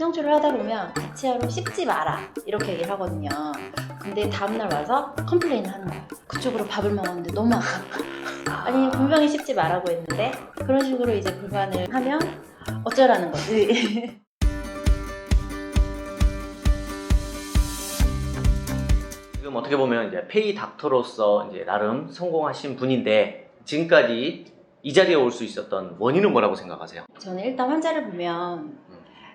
신형치료를 하다 보면 치아로 씹지 마라 이렇게 얘기를 하거든요. 근데 다음날 와서 컴플레인을 하는 거예요. 그쪽으로 밥을 먹었는데 너무 아팠다. 아니 분명히 씹지 말라고 했는데 그런 식으로 이제 불만을 하면 어쩌라는 거지. 지금 어떻게 보면 이제 페이 닥터로서 이제 나름 성공하신 분인데 지금까지 이 자리에 올 수 있었던 원인은 뭐라고 생각하세요? 저는 일단 환자를 보면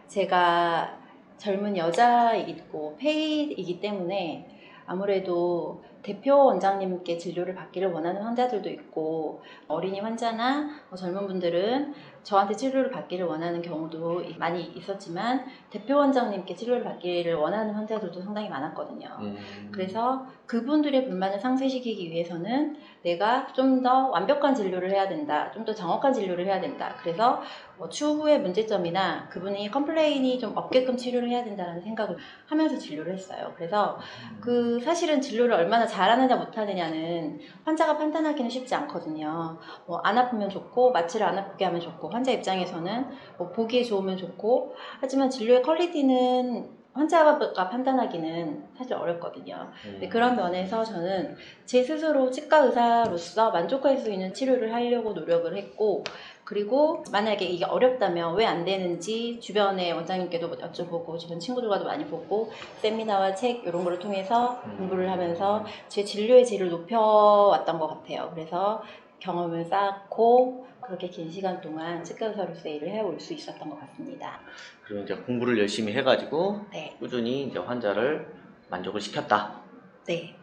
제가 젊은 여자이고 페이이기 때문에 아무래도 대표 원장님께 진료를 받기를 원하는 환자들도 있고 어린이 환자나 뭐 젊은 분들은 저한테 치료를 받기를 원하는 경우도 많이 있었지만 대표 원장님께 치료를 받기를 원하는 환자들도 상당히 많았거든요. 음. 그래서 그분들의 불만을 상쇄시키기 위해서는 내가 좀 더 완벽한 진료를 해야 된다. 좀 더 정확한 진료를 해야 된다. 그래서 뭐 추후의 문제점이나 그분이 컴플레인이 좀 없게끔 치료를 해야 된다는 생각을 하면서 진료를 했어요. 그래서 그 사실은 진료를 얼마나 잘하느냐 못하느냐는 환자가 판단하기는 쉽지 않거든요. 뭐 안 아프면 좋고 마취를 안 아프게 하면 좋고 환자 입장에서는 뭐 보기에 좋으면 좋고 하지만 진료의 퀄리티는 환자가 판단하기는 사실 어렵거든요. 네, 그런 면에서 저는 제 스스로 치과 의사로서 만족할 수 있는 치료를 하려고 노력을 했고 그리고 만약에 이게 어렵다면 왜 안 되는지 주변의 원장님께도 뭐 여쭤보고 주변 친구들과도 많이 보고 세미나와 책 이런 거를 통해서 음. 공부를 하면서 제 진료의 질을 높여왔던 것 같아요. 그래서 경험을 쌓고 그렇게 긴 시간 동안 의사로서 일을 해올 수 있었던 것 같습니다. 그리고 이제 공부를 열심히 해가지고 네, 꾸준히 이제 환자를 만족을 시켰다. 네.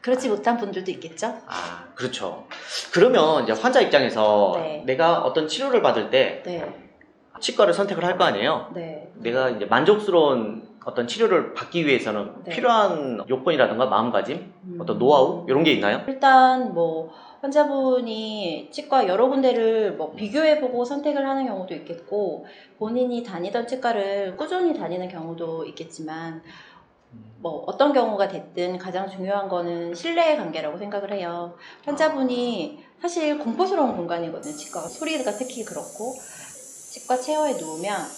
그렇지 못한 분들도 있겠죠? 아, 그렇죠. 그러면 이제 환자 입장에서 네. 내가 어떤 치료를 받을 때 네, 치과를 선택을 할 거 아니에요? 네. 내가 이제 만족스러운 어떤 치료를 받기 위해서는 네. 필요한 요건이라든가 마음가짐, 음. 어떤 노하우 이런 게 있나요? 일단 뭐 환자분이 치과 여러 군데를 뭐 비교해보고 선택을 하는 경우도 있겠고 본인이 다니던 치과를 꾸준히 다니는 경우도 있겠지만 뭐 어떤 경우가 됐든 가장 중요한 거는 신뢰의 관계라고 생각을 해요. 환자분이 사실 공포스러운 공간이거든요. 치과가 소리가 특히 그렇고 치과 체어에 누우면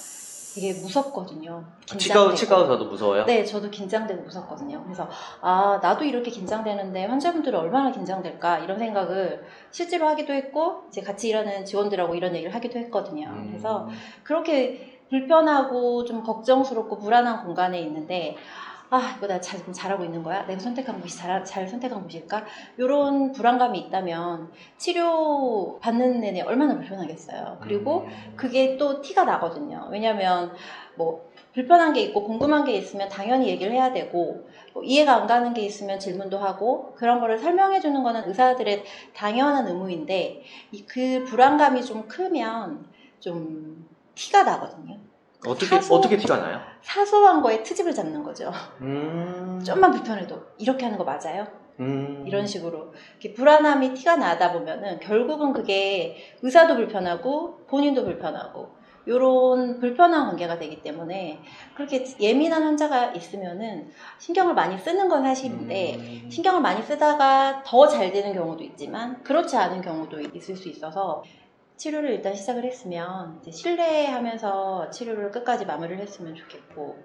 되게 무섭거든요. 치과 긴장되고. 치과 의사도 무서워요? 네, 저도 긴장되고 무섭거든요. 그래서 아 나도 이렇게 긴장되는데 환자분들은 얼마나 긴장될까 이런 생각을 실제로 하기도 했고 이제 같이 일하는 직원들하고 이런 얘기를 하기도 했거든요. 음. 그래서 그렇게 불편하고 좀 걱정스럽고 불안한 공간에 있는데 아 이거 나 잘, 잘하고 있는 거야? 내가 선택한 곳이 잘, 잘 선택한 곳일까? 이런 불안감이 있다면 치료 받는 내내 얼마나 불편하겠어요. 그리고 음. 그게 또 티가 나거든요. 왜냐면 뭐 불편한 게 있고 궁금한 게 있으면 당연히 얘기를 해야 되고 뭐 이해가 안 가는 게 있으면 질문도 하고 그런 거를 설명해 주는 거는 의사들의 당연한 의무인데 이그 불안감이 좀 크면 좀 티가 나거든요. 어떻게 사소- 어떻게 티가 나요? 사소한 거에 트집을 잡는 거죠. 음. 좀만 불편해도 이렇게 하는 거 맞아요? 음. 이런 식으로 불안함이 티가 나다 보면은 결국은 그게 의사도 불편하고 본인도 불편하고 이런 불편한 관계가 되기 때문에 그렇게 예민한 환자가 있으면은 신경을 많이 쓰는 건 사실인데 음. 신경을 많이 쓰다가 더 잘 되는 경우도 있지만 그렇지 않은 경우도 있을 수 있어서 치료를 일단 시작을 했으면 이제 신뢰하면서 치료를 끝까지 마무리를 했으면 좋겠고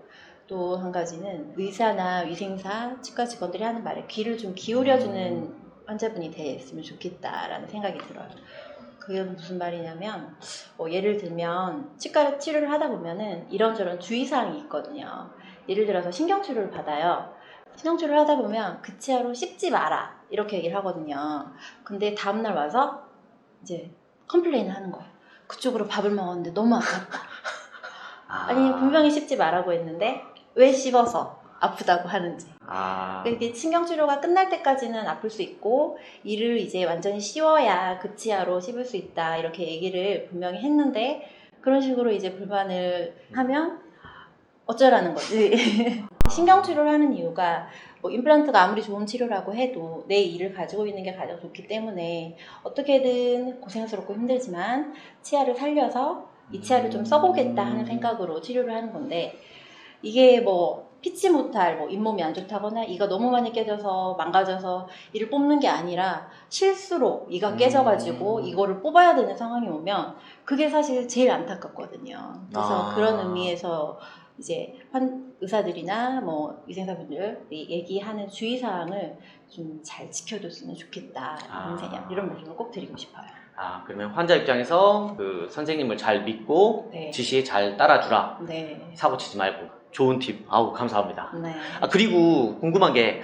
또 한 가지는 의사나 위생사, 치과 직원들이 하는 말에 귀를 좀 기울여주는 환자분이 됐으면 좋겠다라는 생각이 들어요. 그게 무슨 말이냐면 뭐 예를 들면 치과 치료를 하다 보면은 이런저런 주의사항이 있거든요. 예를 들어서 신경치료를 받아요. 신경치료를 하다 보면 그 치아로 씹지 마라 이렇게 얘기를 하거든요. 근데 다음날 와서 이제 컴플레인을 하는 거예요. 그쪽으로 밥을 먹었는데 너무 아팠다. 아. 아니 분명히 씹지 말라고 했는데 왜 씹어서 아프다고 하는지. 아. 이게 신경치료가 끝날 때까지는 아플 수 있고 이를 이제 완전히 씌워야 그 치아로 씹을 수 있다 이렇게 얘기를 분명히 했는데 그런 식으로 이제 불만을 하면 어쩌라는 거지. 신경 치료를 하는 이유가 뭐 임플란트가 아무리 좋은 치료라고 해도 내 이를 가지고 있는 게 가장 좋기 때문에 어떻게든 고생스럽고 힘들지만 치아를 살려서 이 치아를 좀 써보겠다 하는 생각으로 치료를 하는 건데 이게 뭐 피치 못할 뭐 잇몸이 안 좋다거나 이가 너무 많이 깨져서 망가져서 이를 뽑는 게 아니라 실수로 이가 음. 깨져가지고 이거를 뽑아야 되는 상황이 오면 그게 사실 제일 안타깝거든요. 그래서 아. 그런 의미에서 이제 환 의사들이나 뭐 위생사분들이 얘기하는 주의사항을 좀 잘 지켜줬으면 좋겠다 이런 아. 생각 이런 말씀을 꼭 드리고 싶어요. 아, 그러면 환자 입장에서 그 선생님을 잘 믿고 네. 지시에 잘 따라주라. 네. 사고 치지 말고. 좋은 팁. 아우, 감사합니다. 네. 아, 그리고 궁금한 게,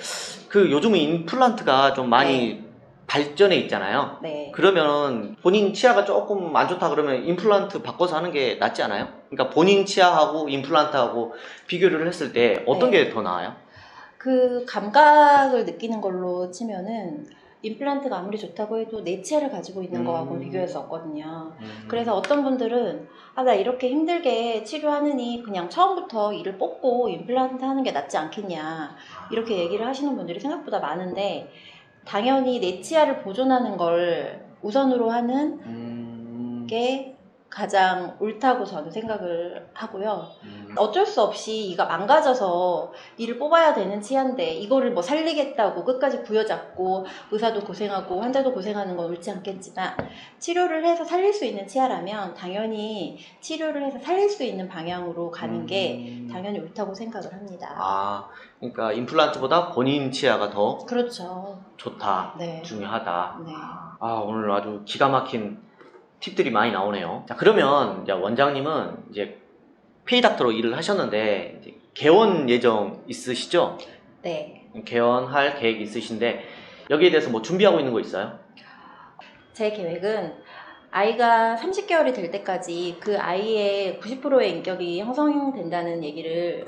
그 요즘은 임플란트가 좀 많이 발전해 있잖아요. 네. 그러면 본인 치아가 조금 안 좋다 그러면 임플란트 바꿔서 하는 게 낫지 않아요? 그러니까 본인 치아하고 임플란트하고 비교를 했을 때 어떤 네. 게더 나아요? 그 감각을 느끼는 걸로 치면은 임플란트가 아무리 좋다고 해도 내 치아를 가지고 있는 음. 거하고는 비교할 수 없거든요. 그래서 어떤 분들은 아 나 이렇게 힘들게 치료하느니 그냥 처음부터 이를 뽑고 임플란트 하는 게 낫지 않겠냐 이렇게 얘기를 하시는 분들이 생각보다 많은데 당연히 내 치아를 보존하는 걸 우선으로 하는 음... 게 가장 옳다고 저는 생각을 하고요. 음... 어쩔 수 없이 이가 망가져서 이를 뽑아야 되는 치아인데 이거를 뭐 살리겠다고 끝까지 부여잡고 의사도 고생하고 환자도 고생하는 건 옳지 않겠지만 치료를 해서 살릴 수 있는 치아라면 당연히 치료를 해서 살릴 수 있는 방향으로 가는 게 음... 당연히 옳다고 생각을 합니다. 아, 그러니까 임플란트보다 본인 치아가 더 그렇죠. 좋다, 네. 중요하다. 네. 아, 오늘 아주 기가 막힌 팁들이 많이 나오네요. 자, 그러면 이제 원장님은 이제 페이닥터로 일을 하셨는데 이제 개원 예정 있으시죠? 네. 개원할 계획 있으신데 여기에 대해서 뭐 준비하고 있는 거 있어요? 제 계획은 아이가 30개월이 될 때까지 그 아이의 90%의 인격이 형성된다는 얘기를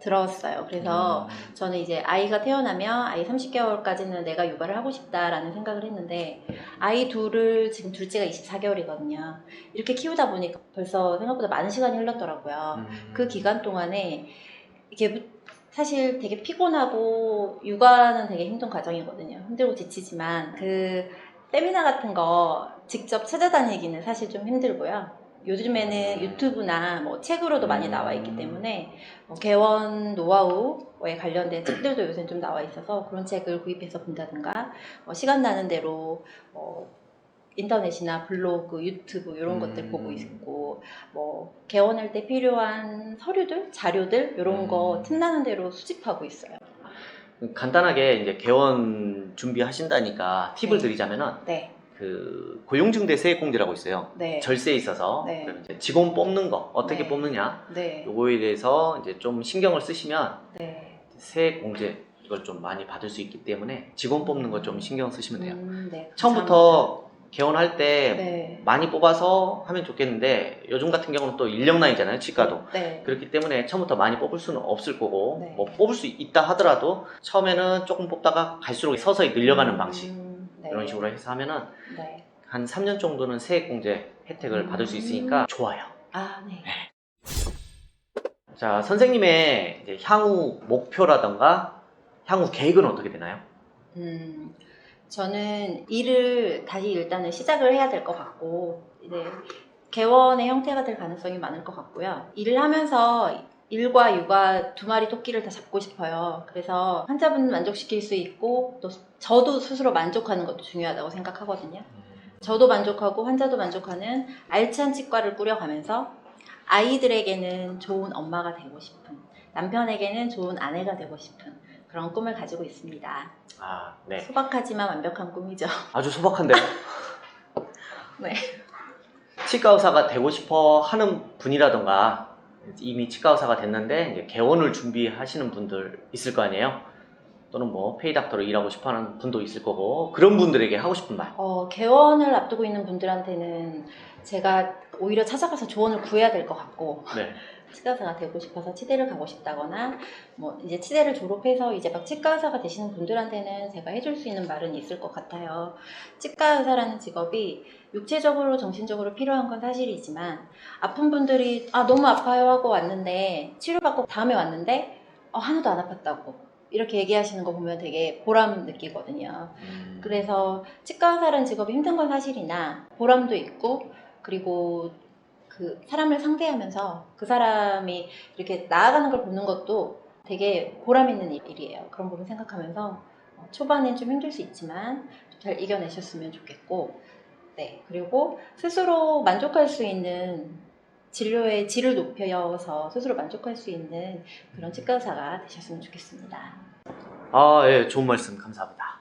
들었어요. 그래서 음. 저는 이제 아이가 태어나면 아이 30개월까지는 내가 육아를 하고 싶다라는 생각을 했는데 아이 둘을 지금 둘째가 24개월이거든요. 이렇게 키우다 보니까 벌써 생각보다 많은 시간이 흘렀더라고요. 음. 그 기간 동안에 이게 사실 되게 피곤하고 육아는 되게 힘든 과정이거든요. 힘들고 지치지만 그 세미나 같은 거 직접 찾아다니기는 사실 좀 힘들고요. 요즘에는 유튜브나 뭐 책으로도 많이 나와 있기 때문에 뭐 개원 노하우에 관련된 책들도 요새 좀 나와 있어서 그런 책을 구입해서 본다든가 뭐 시간 나는 대로 뭐 인터넷이나 블로그, 유튜브 이런 음. 것들 보고 있고 뭐 개원할 때 필요한 서류들, 자료들 이런 거 음. 틈나는 대로 수집하고 있어요. 간단하게 이제 개원 준비하신다니까 팁을 네. 드리자면은 네, 그 고용증 대 세액공제라고 있어요. 네, 절세에 있어서 네. 이제 직원 뽑는 거 어떻게 네. 뽑느냐 네, 요거에 대해서 이제 좀 신경을 쓰시면 네. 세액공제 이걸 좀 많이 받을 수 있기 때문에 직원 뽑는 거 좀 신경 쓰시면 돼요. 음, 네, 처음부터 개원할 때. 네, 많이 뽑아서 하면 좋겠는데 요즘 같은 경우는 또 인력난이잖아요 치과도 네, 그렇기 때문에 처음부터 많이 뽑을 수는 없을 거고 네. 뭐 뽑을 수 있다 하더라도 처음에는 조금 뽑다가 갈수록 서서히 늘려가는 음, 방식 네. 이런 식으로 해서 하면은 네. 한 3년 정도는 세액공제 혜택을 받을 수 음. 있으니까 좋아요. 아, 네. 자 선생님의 이제 향후 목표라던가 향후 계획은 어떻게 되나요? 음, 저는 일을 다시 일단은 시작을 해야 될 것 같고, 이제 개원의 형태가 될 가능성이 많을 것 같고요. 일을 하면서 일과 육아 두 마리 토끼를 다 잡고 싶어요. 그래서 환자분 만족시킬 수 있고, 또 저도 스스로 만족하는 것도 중요하다고 생각하거든요. 저도 만족하고 환자도 만족하는 알찬 치과를 꾸려가면서 아이들에게는 좋은 엄마가 되고 싶은, 남편에게는 좋은 아내가 되고 싶은 그런 꿈을 가지고 있습니다. 아, 네. 소박하지만 완벽한 꿈이죠. 아주 소박한데요? 네. 치과 의사가 되고 싶어 하는 분이라던가 이미 치과 의사가 됐는데 개원을 준비하시는 분들 있을 거 아니에요? 또는 뭐 페이닥터로 일하고 싶어 하는 분도 있을 거고 그런 분들에게 하고 싶은 말. 어, 개원을 앞두고 있는 분들한테는 제가 오히려 찾아가서 조언을 구해야 될 것 같고 네. 치과의사가 되고 싶어서 치대를 가고 싶다거나 뭐 이제 치대를 졸업해서 이제 막 치과의사가 되시는 분들한테는 제가 해줄 수 있는 말은 있을 것 같아요. 치과의사라는 직업이 육체적으로 정신적으로 필요한 건 사실이지만 아픈 분들이 아 너무 아파요 하고 왔는데 치료받고 다음에 왔는데 어, 하나도 안 아팠다고 이렇게 얘기하시는 거 보면 되게 보람 느끼거든요. 음, 그래서 치과 의사라는 직업이 힘든 건 사실이나 보람도 있고 그리고 그 사람을 상대하면서 그 사람이 이렇게 나아가는 걸 보는 것도 되게 보람 있는 일- 일이에요. 그런 부분 생각하면서 어, 초반엔 좀 힘들 수 있지만 좀잘 이겨내셨으면 좋겠고, 네 그리고 스스로 만족할 수 있는 진료의 질을 높여서 스스로 만족할 수 있는 그런 치과 의사가 되셨으면 좋겠습니다. 아, 예, 좋은 말씀 감사합니다.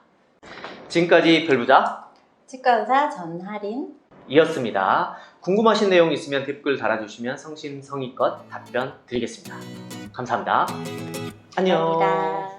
지금까지 별부자 치과 의사 전하린 이었습니다. 궁금하신 내용 있으면 댓글 달아주시면 성심성의껏 답변 드리겠습니다. 감사합니다. 안녕. 감사합니다.